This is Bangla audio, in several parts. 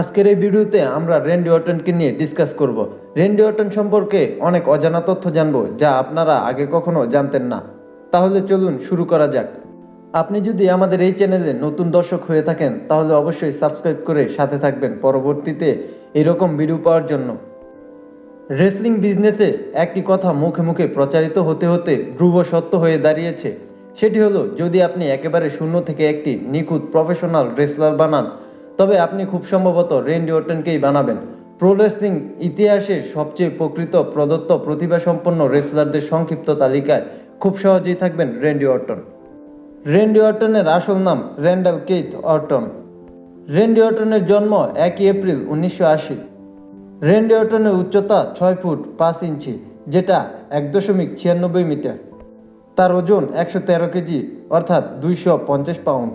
আজকের এই ভিডিওতে আমরা রেন্ডি অটনকে নিয়ে ডিসকাস করব। রেন্ডি অটন সম্পর্কে অনেক অজানা তথ্য জানব, যা আপনারা আগে কখনো জানতেন না। তাহলে চলুন শুরু করা যাক। আপনি যদি আমাদের এই চ্যানেলে নতুন দর্শক হয়ে থাকেন, তাহলে অবশ্যই সাবস্ক্রাইব করে সাথে থাকবেন পরবর্তীতে এরকম ভিডিও পাওয়ার জন্য। রেসলিং বিজনেসে একটি কথা মুখে মুখে প্রচারিত হতে হতে ধ্রুব সত্য হয়ে দাঁড়িয়েছে। সেটি হলো, যদি আপনি একেবারে শূন্য থেকে একটি নিখুঁত প্রফেশনাল রেসলার বানান তবে আপনি খুব সম্ভবত রেন্ডি অর্টনকেই বানাবেন। প্রো রেসলিং ইতিহাসে সবচেয়ে প্রকৃত প্রদত্ত প্রতিভাসম্পন্ন রেসলারদের সংক্ষিপ্ত তালিকায় খুব সহজেই থাকবেন রেন্ডি অর্টন রেন্ডি অর্টনের আসল নাম র্যান্ডাল কেইথ অর্টন রেন্ডি অর্টনের জন্ম একই এপ্রিল উনিশশো আশি। রেন্ডি অর্টনের উচ্চতা ছয় ফুট পাঁচ ইঞ্চি, যেটা এক দশমিক ছিয়ানব্বই মিটার। তার ওজন একশো তেরো কেজি, অর্থাৎ দুইশো পঞ্চাশ পাউন্ড।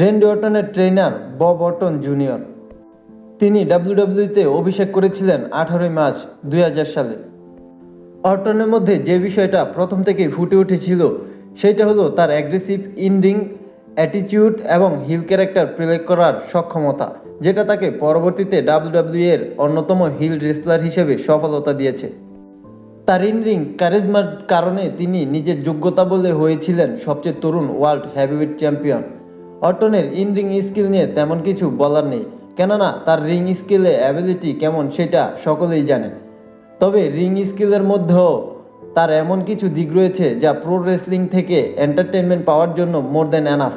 রেন্ডি অর্টনের ট্রেনার বব অর্টন জুনিয়র। তিনি ডাব্লিউডাব্লিউতে অভিষেক করেছিলেন আঠারোই মার্চ দুই হাজার সালে। অর্টনের মধ্যে যে বিষয়টা প্রথম থেকেই ফুটে উঠেছিল, সেটা হলো তার অ্যাগ্রেসিভ ইনডিং অ্যাটিটিউড এবং হিল ক্যারেক্টার প্লে করার সক্ষমতা, যেটা তাকে পরবর্তীতে ডাব্লিউডাব্লিউ এর অন্যতম হিল রেসলার হিসেবে সফলতা দিয়েছে। তার ইনরিং কারিজমার কারণে তিনি নিজের যোগ্যতা বলে হয়েছিলেন সবচেয়ে তরুণ ওয়ার্ল্ড হ্যাভিওয়েট চ্যাম্পিয়ন অর্টনের ইনরিং স্কিল নিয়ে তেমন কিছু বলার নেই। কেননা তার রিং স্কিলে অ্যাবিলিটি কেমন সেটা সকলেই জানে। তবে রিং স্কিলের মধ্যেও তার এমন কিছু দিক রয়েছে যা প্রো রেসলিং থেকে এন্টারটেনমেন্ট পাওয়ার জন্য more than enough.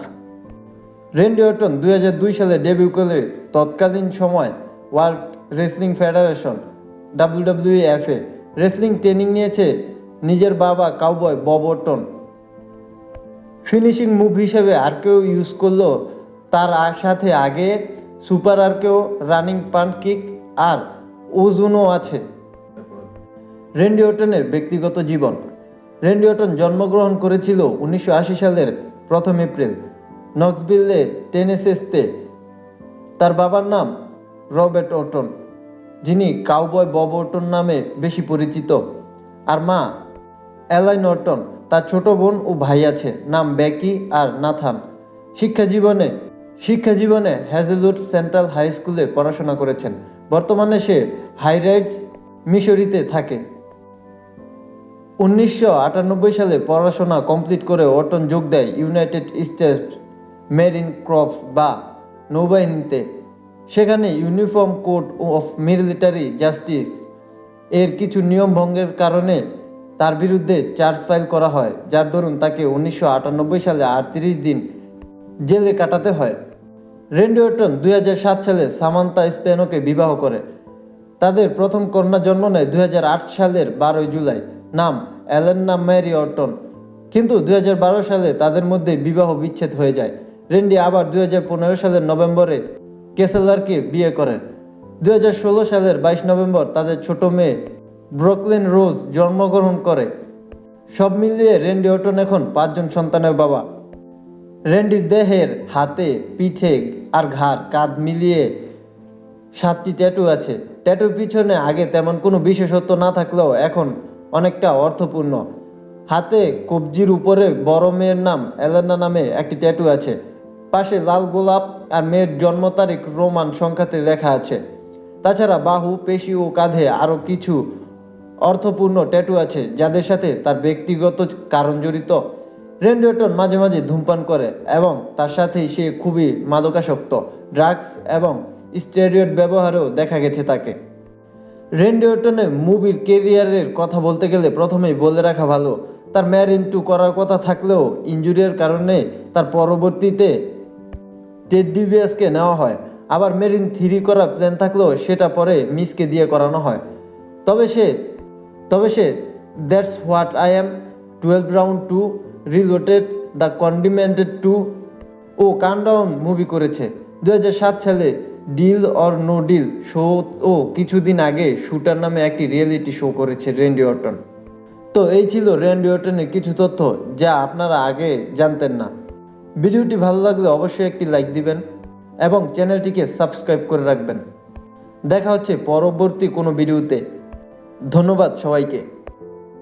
Randy Orton দুই সালে ডেবিউ করে তৎকালীন সময় ওয়ার্ল্ড রেসলিং ফেডারেশন ডাব্লিউডাব্লিউএফ এ। রেসলিং ট্রেনিং নিয়েছে নিজের বাবা cowboy Bob Orton finishing move হিসেবে আর কেউ ইউজ করল, তার সাথে আগে super R KO, running punt kick আর ওজুনও আছে। রেন্ডি অর্টনের ব্যক্তিগত জীবন। রেন্ডি অর্টন জন্মগ্রহণ করেছিল উনিশশো আশি সালের প্রথম এপ্রিল। নক্সভিল্লে টেনেসেসতে তার বাবার নাম রবার্ট অর্টন যিনি কাউবয় বব অর্টন নামে বেশি পরিচিত। আর মা অ্যালাইন অর্টন তার ছোট বোন ও ভাই আছে, নাম বেকি আর নাথান। শিক্ষা জীবনে শিক্ষা জীবনে হ্যাজেলউড সেন্ট্রাল হাই স্কুলে পড়াশোনা করেছেন। বর্তমানে সে হাইরাইটস মিশরিতে থাকে। উনিশশো আটানব্বই সালে পড়াশোনা কমপ্লিট করে অটন যোগ দেয় ইউনাইটেড স্টেটস মেরিন ক্রপস বা নৌবাহিনীতে। সেখানে uniform code of military justice এর কিছু নিয়ম ভঙ্গের কারণে তার বিরুদ্ধে চার্জ ফাইল করা হয়, যার দরুন তাকে উনিশশো আটানব্বই সালে আটত্রিশ দিন জেলে কাটাতে হয়। রেন্ডি অর্টন দুই সালে সামান্তা স্পেনোকে বিবাহ করে। তাদের প্রথম কন্যা জন্ম নেয় দুই হাজার আট সালের বারোই জুলাই, নাম অ্যালেন্না ম্যারি অর্টন কিন্তু দুই হাজার বারো সালে তাদের মধ্যে বিবাহ বিচ্ছেদ হয়ে যায়। রেন্ডি আবার দুই হাজার পনেরো সালের নভেম্বরে কেসেলারকে বিয়ে করেন। দুই হাজার ষোলো সালের বাইশ নভেম্বর তাদের ছোট মেয়ে ব্রুকলিন রোজ জন্মগ্রহণ করে। সব মিলিয়ে রেন্ডি অর্টন এখন পাঁচজন সন্তানের বাবা। রেন্ডির দেহের হাতে, পিঠে আর ঘাড়, কাঁধ মিলিয়ে সাতটি ট্যাটু আছে। ট্যাটুর পিছনে আগে তেমন কোনো বিশেষত্ব না থাকলেও এখন অনেকটা অর্থপূর্ণ। হাতে কবজির উপরে বড় মেয়ের নাম এলেনা নামে একটি ট্যাটু আছে। পাশে লাল গোলাপ আর মেয়ের জন্ম তারিখ রোমান সংখ্যাতে লেখা আছে। তাছাড়া বাহু, পেশি ও কাঁধে আরও কিছু অর্থপূর্ণ ট্যাটু আছে যাদের সাথে তার ব্যক্তিগত কারণ জড়িত। রেন্ডিওটন মাঝে মাঝে ধূমপান করে এবং তার সাথেই সে খুবই মাদকাসক্ত, ড্রাগস এবং স্টেরিয়ড ব্যবহারেও দেখা গেছে তাকে। রেন্ডি মুভির কেরিয়ারের কথা বলতে গেলে প্রথমেই বলে রাখা ভালো, তার ম্যারিন টু করার কথা থাকলেও ইঞ্জুরির কারণে তার পরবর্তীতে টেড নেওয়া হয়। আবার মেরিন থ্রি করার প্ল্যান থাকলেও সেটা পরে মিসকে দিয়ে করানো হয়। তবে সে তবে সে, that's what I am, twelve round two reloaded the condemned two O countdown movie করেছে। দু সাত সালে, deal or no deal show ও কিছুদিন আগে শুটার নামে একটি রিয়েলিটি শো করেছে রেন্ডি অর্টন। তো এই ছিল রেন্ডি অর্টনের কিছু তথ্য, যা আপনারা আগে জানতেন না। ভিডিওটি ভালো লাগলে অবশ্যই একটি লাইক দিবেন এবং চ্যানেলটিকে সাবস্ক্রাইব করে রাখবেন। দেখা হচ্ছে পরবর্তী কোনো ভিডিওতে। ধন্যবাদ সবাইকে।